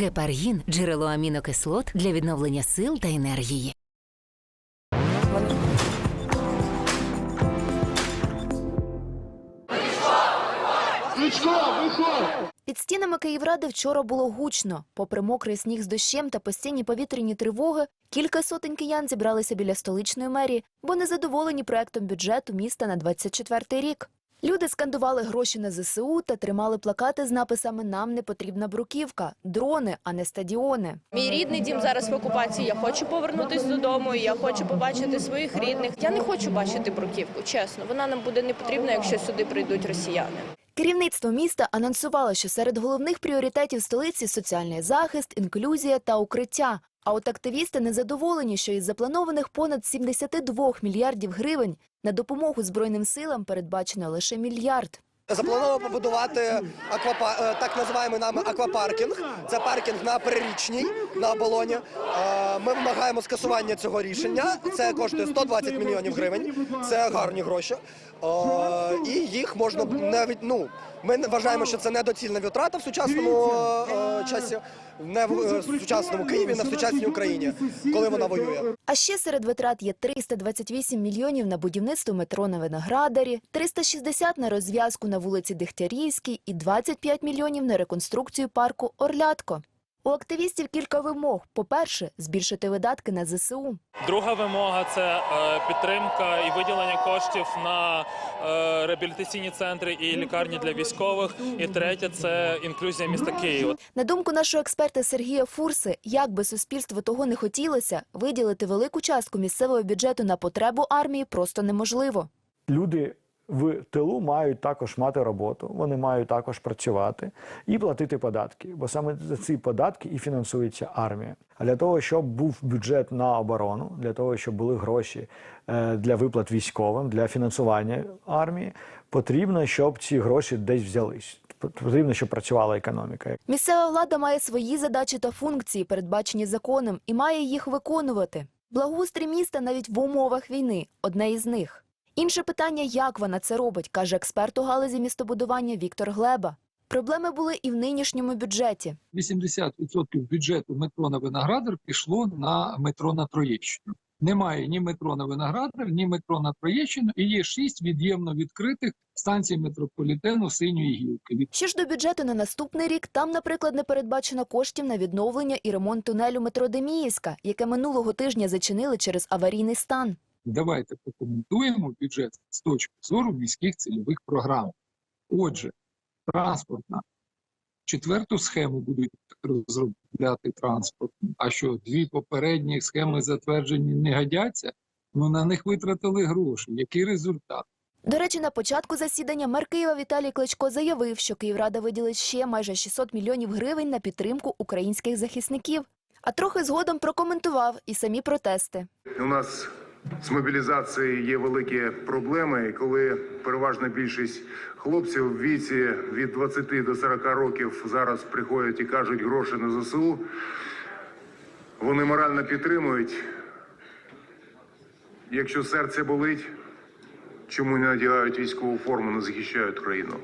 Гепаргін джерело амінокислот для відновлення сил та енергії. Під стінами Київради вчора було гучно. Попри мокрий сніг з дощем та постійні повітряні тривоги, кілька сотень киян зібралися біля столичної мерії, бо незадоволені проектом бюджету міста на 24-й рік. Люди скандували гроші на ЗСУ та тримали плакати з написами Нам не потрібна бруківка, дрони, а не стадіони. Мій рідний дім зараз в окупації. Я хочу повернутися додому. Я хочу побачити своїх рідних. Я не хочу бачити бруківку. Чесно, вона нам буде не потрібна, якщо сюди прийдуть росіяни. Керівництво міста анонсувало, що серед головних пріоритетів столиці соціальний захист, інклюзія та укриття. А от активісти незадоволені, що із запланованих понад 72 мільярдів гривень на допомогу збройним силам передбачено лише мільярд. Заплановано побудувати аквапа... е, так називаємо нами аквапаркінг. Це паркінг на Прирічній, на оболоні. Ми вимагаємо скасування цього рішення. Це коштує 120 мільйонів гривень. Це гарні гроші. Е, І їх можна навіть ну. Ми вважаємо, що це недоцільна витрата в сучасному е, часі, не в е, сучасному Києві, не в сучасній Україні, коли вона воює. А ще серед витрат є 328 мільйонів на будівництво метро на Виноградарі, 360 на розв'язку на вулиці Дегтярівській і 25 мільйонів на реконструкцію парку Орлятко. У активістів кілька вимог. По-перше, збільшити видатки на ЗСУ. Друга вимога це е, підтримка і виділення коштів на е, реабілітаційні центри і лікарні для військових. І третє це інклюзія міста Києва. На думку нашого експерта Сергія Фурси, як би суспільству того не хотілося, виділити велику частку місцевого бюджету на потребу армії просто неможливо. люди в тилу мають також мати роботу, вони мають також працювати і платити податки, бо саме за ці податки і фінансується армія. А для того, щоб був бюджет на оборону, для того, щоб були гроші е, для виплат військовим, для фінансування армії, потрібно, щоб ці гроші десь взялись. Потрібно, щоб працювала економіка. Місцева влада має свої задачі та функції, передбачені законом, і має їх виконувати. Благоустрій міста навіть в умовах війни одне із них. Інше питання, як вона це робить, каже експерт у галузі містобудування Віктор Глеба. Проблеми були і в нинішньому бюджеті. 80% бюджету метро на Виноградар пішло на метро на Троєщину. Немає ні метро на Виноградар, ні метро на Троєщину, і є шість від'ємно відкритих станцій метрополітену синьої гілки. Що ж до бюджету на наступний рік, там, наприклад, не передбачено коштів на відновлення і ремонт тунелю метро Деміївська, яке минулого тижня зачинили через аварійний стан. Давайте прокоментуємо бюджет з точки зору міських цільових програм. Отже, транспортна четверту схему будуть розробляти транспорт. А що дві попередні схеми затверджені не годяться? Ну на них витратили гроші. Який результат? До речі, на початку засідання мер Києва Віталій Кличко заявив, що Київрада виділить ще майже 600 мільйонів гривень на підтримку українських захисників. А трохи згодом прокоментував і самі протести. У нас з мобілізацією є великі проблеми, коли переважна більшість хлопців в віці від 20 до 40 років зараз приходять і кажуть гроші на ЗСУ, вони морально підтримують. Якщо серце болить, чому не надягають військову форму, не захищають країну?